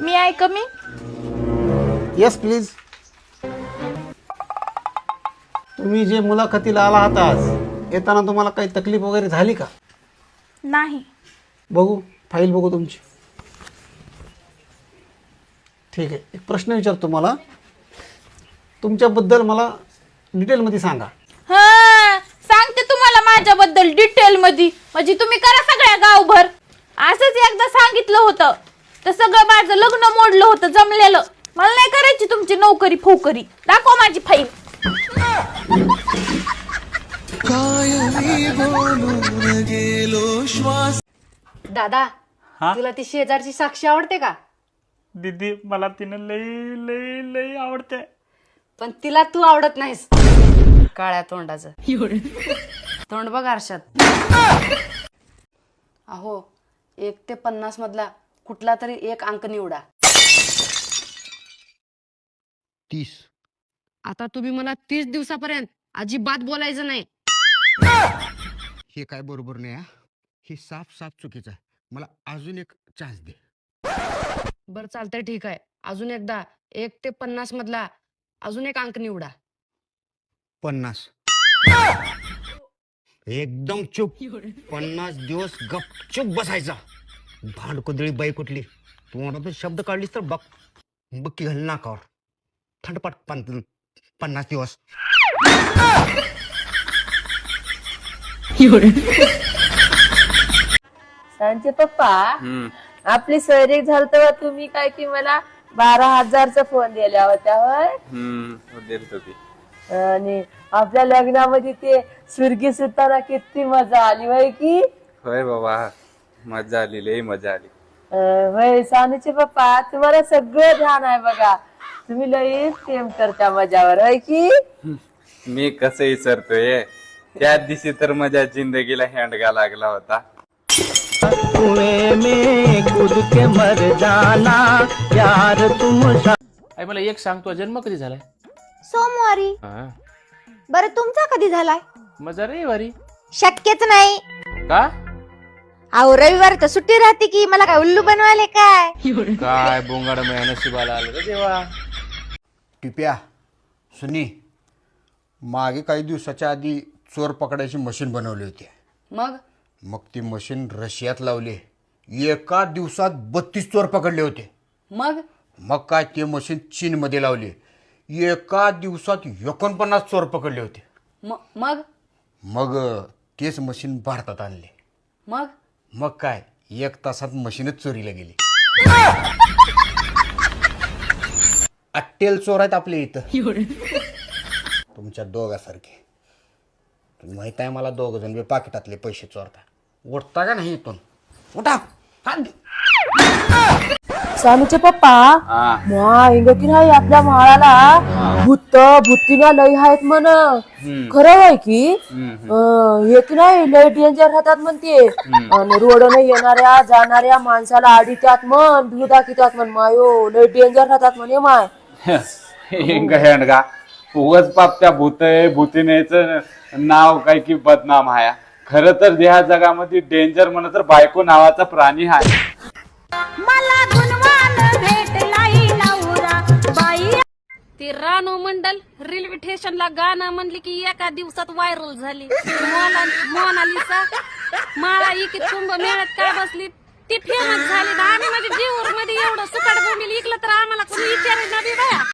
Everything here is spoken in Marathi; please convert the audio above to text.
मी आहे कमी येस प्लीज तुम्ही जे मुलाखतीला आला आहात आज येताना तुम्हाला काही तकलीफ वगैरे झाली का? नाही. बघू फाईल बघू तुमची. ठीक आहे एक प्रश्न विचारतो मला. तुमच्याबद्दल मला डिटेलमध्ये सांगा. हा सांगते तुम्हाला माझ्याबद्दल डिटेल मध्ये म्हणजे तुम्ही करा सगळ्या गावभर. असंच एकदा सांगितलं होतं. तर सगळं माझं लग्न मोडलं होतं जमलेलं. मला नाही करायची तुमची नोकरी फोकरी. दाखव माझी फाईल. दादा हा? तुला ती शेजारची साक्षी आवडते का? दीदी मला तिनं लई लई लई आवडते. पण तिला तू आवडत नाहीस. काळ्या तोंडाचं. तोंड बघ आरशात. अहो एक ते पन्नास मधला कुठला तरी एक अंक निवडा. तीस. आता तुम्ही मला तीस दिवसापर्यंत अजिबात बोलायचं नाही. हे काय बरोबर नाही हा? हे साफ साफ चुकीचं आहे. मला अजून एक चान्स दे. बरं चालतंय ठीक आहे. अजून एकदा एक ते पन्नास मधला अजून एक अंक निवडा. पन्नास. एकदम चुप. पन्नास दिवस गपचूप बसायचा. भांडकुदळी बाई कुठली? तू शब्द काढलीस तर बघ. बक्की घाल नाकावर थंडपाट पन पन्नास दिवस. सांचे पप्पा आपली सोयरीक झालं तेव्हा तुम्ही काय की मला बारा हजारचा फोन दिल्या होत्या होय? आणि आपल्या लग्नामध्ये ते सुरगी सुताना किती मजा आली होय की? होय बाबा. मजा आली लई मजा आली. होय सानूचे पप्पा तुम्हाला सगळं ध्यान आहे बघा. तुम्ही लई प्रेम करता मजावर होय की? मी कसं विसरतोय. त्या दिवशी तर माझ्या जिंदगीला हँडगा लागला होता. आई मला एक सांग तुझा जन्म कधी झालाय? सोमवारी. हा. बरं तुमचा कधी झालाय? मजा रे वारी. शक्यच नाही. का? अहो रविवार तर सुट्टी राहते की मला काय उल्लू बनवायले काय? काय बोंगाड मया नशिबाला आलं रे देवा. टिप्या सुनी मागे काही दिवसाच्या आधी चोर पकडायची मशीन बनवली होती. मग? मग ती मशीन रशियात लावली. एका दिवसात बत्तीस चोर पकडले होते. मग? मग काय ते मशीन चीनमध्ये लावली. एका दिवसात एकोणपन्नास चोर पकडले होते. म- मग? मग अ, तेच मशीन भारतात आणले. मग? मग काय? एक तासात मशीनच चोरीला गेली. अट्टेल चोर आहेत आपल्या इथं. तुमच्या दोघासारखे. तुम्ही माहीत आहे मला दोघ जण बी पाकिटातले पैसे चोरता. उठता का नाही इथून? उठा. हात दे. सानूचे पप्पा मा नाही आपल्या माळाला भूत भूतीला लई आहेत म्हण. खरं आहे की हे की नाही लय डेंजर राहतात म्हणते. आणि रोडने येणाऱ्या जाणाऱ्या माणसाला आडीत्यात म्हण भू दाखितात म्हण मायो लय डेंजर राहतात म्हणे माय. हँडगा उगच पाप त्या भूत भूतीनेच नाव काय की बदनाम हाया खर तर ह्या जगामध्ये डेंजर म्हणत तर बायको नावाचा प्राणी आहे. ती रानो मंडल रेल्वे स्टेशनला गाणं म्हणली की एका दिवसात व्हायरल झाली. मोना मोनालिसा मला इकडे कुंभ मेळ्यात काय बसली? ती फेमस झाली. ना आम्ही म्हणजे जीवर मध्ये एवढं सुकाट बोंबील इकलं तर आम्हाला कोणी विचारायला